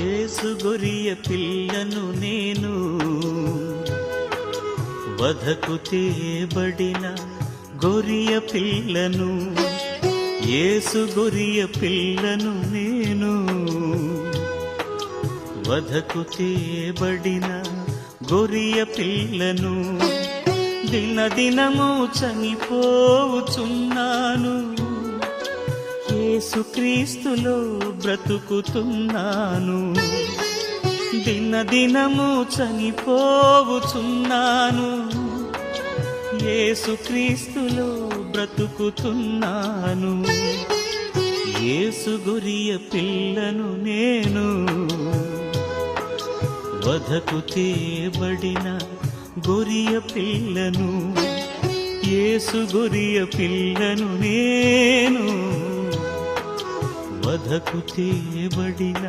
యేసు గొరియ పిల్లను నేను వధకు తేబడిన గొరియ పిల్లను యేసు గొరియ పిల్లను నేను వధకు తేబడిన గొరియ పిల్లను దినదినము చనిపోవుచున్నాను. యేసుక్రీస్తులో బ్రతుకుతున్నాను. దినదినము చనిపోవుచున్నాను. యేసుక్రీస్తులో బ్రతుకుతున్నాను. ఏసు గురియ పిల్లను నేను వధకు తేబడిన గొరియ పిల్లను ఏసు గొరియ పిల్లను నేను వధకు తేబడిన